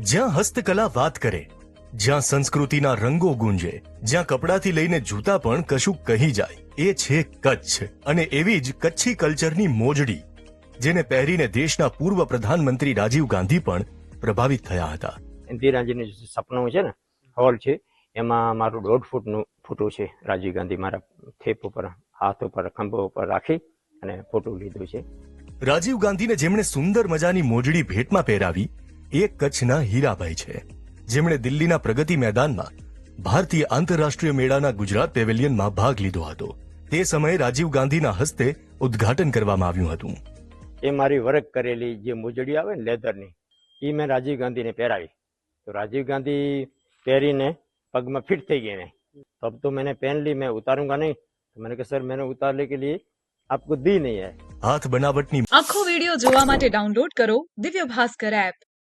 જ્યાં હસ્તકલા વાત કરે જ્યાં સંસ્કૃતિના રંગો ગુંજે જ્યાં કપડાથી લઈને જૂતા પણ કશું કહી જાય એ છે કચ્છ. અને એવી જ કચ્છી કલ્ચરની મોજડી જેને પહેરીને દેશના પૂર્વ પ્રધાનમંત્રી રાજીવ ગાંધી પણ પ્રભાવિત થયા હતા. ઇન્દિરાજીનું સપનું છે ને હોલ છે એમાં મારું દોઢ ફૂટનું ફોટો છે રાજીવ ગાંધી મારા થેપ ઉપર હાથ ઉપર ખંભો ઉપર રાખી અને ફોટો લીધો છે. રાજીવ ગાંધીને જેમણે સુંદર મજાની મોજડી ભેટમાં પહેરાવી એ કચ્છના હીરાભાઈ છે. જેમણે દિલ્હીના પ્રગતિ મેદાનમાં ભારતીય આંતરરાષ્ટ્રીય મેળાના ગુજરાત પેવેલિયનમાં ભાગ લીધો હતો. તે સમયે રાજીવ ગાંધીના હસ્તે ઉદ્ઘાટન કરવામાં આવ્યું હતું. એ મારી વર્ક કરેલી જે મોજડી આવે ને લેધરની એ મેં રાજીવ ગાંધીને પહેરાવી. તો રાજીવ ગાંધી પહેરીને પગમાં ફિટ થઈ ગઈ ને તબ તો મેં પહેરલી મેં ઉતારૂંગા નહીં. તો મેં કે સર મેં ઉતારને કે લીએ આપકો દી નહીં હાથ બનાવટની આખો વિડિયો જોવા માટે ડાઉનલોડ કરો દિવ્ય ભાસ્કર એપ.